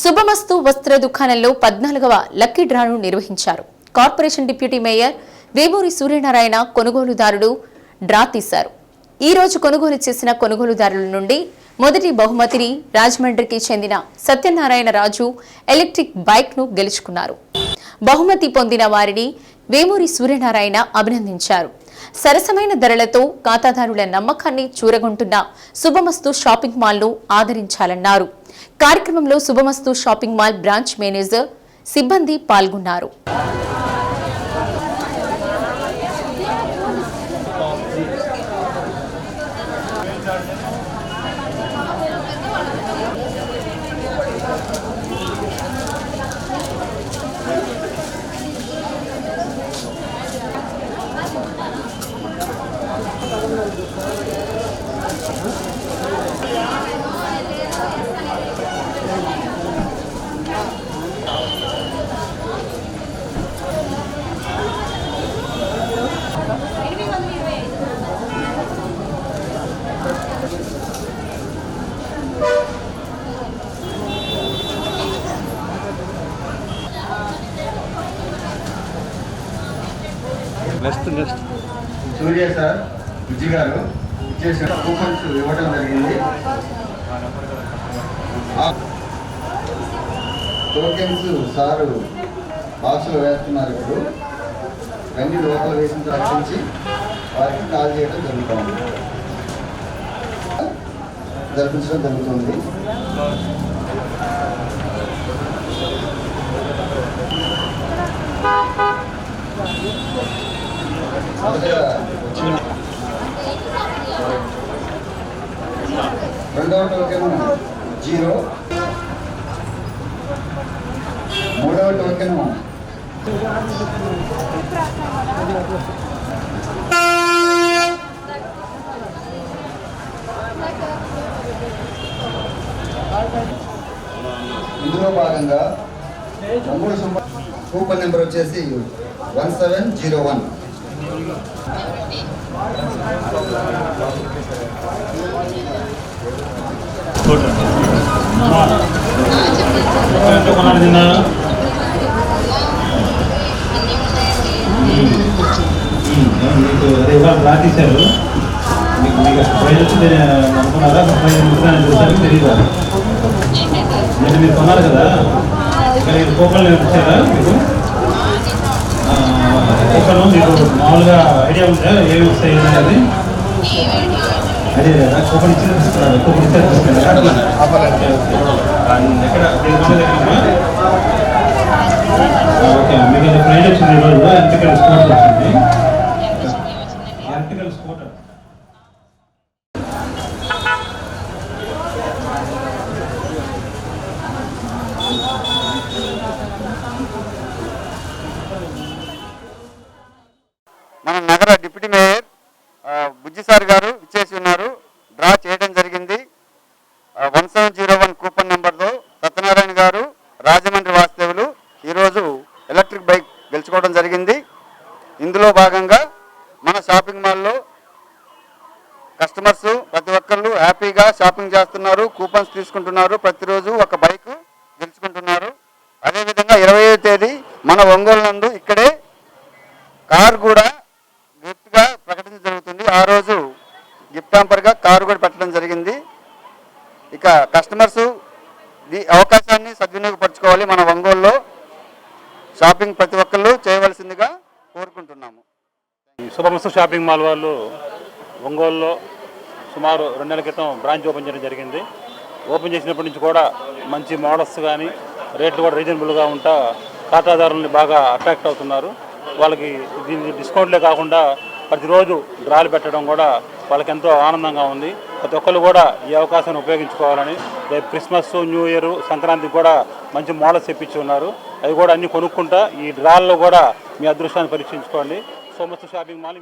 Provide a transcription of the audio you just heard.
శుభమస్తు వస్త్ర దుకాణంలో పద్నాలుగవ లక్కీ డ్రాను నిర్వహించారు. Corporation deputy mayor Vemuri Suryanarayana కొనుగోలుదారుడు draw తీశారు. ఈ రోజు కొనుగోలు చేసిన కొనుగోలుదారుల నుండి మొదటి బహుమతిని రాజమండ్రికి చెందిన సత్యనారాయణ రాజు ఎలక్ట్రిక్ బైక్ను గెలుచుకున్నారు. బహుమతి పొందిన వారిని వేమూరి సూర్యనారాయణ అభినందించారు. సరసమైన ధరలతో ఖాతాదారుల నమ్మకాన్ని చూరగొంటున్న శుభమస్తు షాపింగ్ మాల్ను ఆదరించాలన్నారు. కార్యక్రమంలో శుభమస్తు షాపింగ్ మాల్ బ్రాంచ్ మేనేజర్ సిబ్బంది పాల్గొన్నారు. Next next. Surya sir Vijay గారు ఇచ్చేసిన కూపన్స్ ఇవ్వడం జరిగింది. టోకెన్స్ సారు బాక్స్లో వేస్తున్నారు ఇప్పుడు. రెండు లోపల వేసిన తర్వాత నుంచి వారికి కాల్ చేయడం జరుగుతుంది. జరిపించడం జరుగుతుంది. Token zero. మూడవ టోకెన్ ఇందులో భాగంగా మూడు సుమ కూపన్ నెంబర్ వచ్చేసి one seven zero one. Thank you. కొనాలి మీకు అదే ఇవాళ డ్రా తీశారు మీకు మీకు ప్రైజ్ వచ్చింది అనుకున్నారా ప్రైజ్ ఉంటుందని చూసారు తెలియదా నేను మీరు కొన్నారు కదా ఇక్కడ ఇది కూపన్లు ఇచ్చారా మీకు కూపన్ మీకు మామూలుగా ఐడియా ఉందా? ఏమి వస్తాయి అనేది? అదే కూపన్ ఇచ్చిన తీసుకున్నారు కూపన్ ఇచ్చారు ఎక్కడ? ఓకే మీకు ప్రైజ్ వచ్చింది ఈరోజు ఎలక్ట్రికల్ స్కూటర్ వచ్చింది. Electrical scooter. మన నగర డిప్యూటీ మేయర్ ఆ, బుజ్జి సార్ గారు ఇచ్చేసి ఉన్నారు డ్రా చేయడం జరిగింది వన్ కూపన్ నెంబర్తో సత్యనారాయణ గారు రాజమండ్రి వాస్తవులు ఈరోజు ఎలక్ట్రిక్ బైక్ గెలుచుకోవడం జరిగింది. ఇందులో భాగంగా మన షాపింగ్ మాల్లో కస్టమర్స్ ప్రతి ఒక్కళ్ళు హ్యాపీగా షాపింగ్ చేస్తున్నారు కూపన్స్ తీసుకుంటున్నారు ప్రతిరోజు ఒక బైక్ గెలుచుకుంటున్నారు. అదేవిధంగా ఇరవై తేదీ మన ఒంగోలు నందు ఇక్కడే కార్ కూడా గిఫ్ట్గా ప్రకటించడం జరుగుతుంది. ఆ రోజు గిఫ్ట్గా కారు కూడా పెట్టడం జరిగింది. ఇక కస్టమర్స్ ఈ అవకాశాన్ని సద్వినియోగపరచుకోవాలి మన ఒంగోలులో. షాపింగ్ ప్రతి ఒక్కళ్ళు చేయవలసిందిగా కోరుకుంటున్నాము. ఈ శుభమస్తు షాపింగ్ మాల్ వాళ్ళు ఒంగోలులో సుమారు రెండు నెలల క్రితం బ్రాంచ్ ఓపెన్ చేయడం జరిగింది. ఓపెన్ చేసినప్పటి నుంచి కూడా మంచి మోడల్స్ కానీ రేట్లు కూడా రీజనబుల్గా ఉంటా ఖాతాదారుల్ని బాగా అట్రాక్ట్ అవుతున్నారు. వాళ్ళకి దీని డిస్కౌంట్లే కాకుండా ప్రతిరోజు డ్రాలు పెట్టడం కూడా వాళ్ళకి ఎంతో ఆనందంగా ఉంది. ప్రతి ఒక్కరు కూడా ఈ అవకాశాన్ని ఉపయోగించుకోవాలని రేపు క్రిస్మస్ న్యూ ఇయర్ సంక్రాంతికి కూడా మంచి మోడల్స్ తెప్పించి ఉన్నారు. అవి కూడా అన్ని కొనుక్కుంటా ఈ డ్రాల్లో కూడా మీ అదృష్టాన్ని పరీక్షించుకోండి. సో మస్తు షాపింగ్ మాల్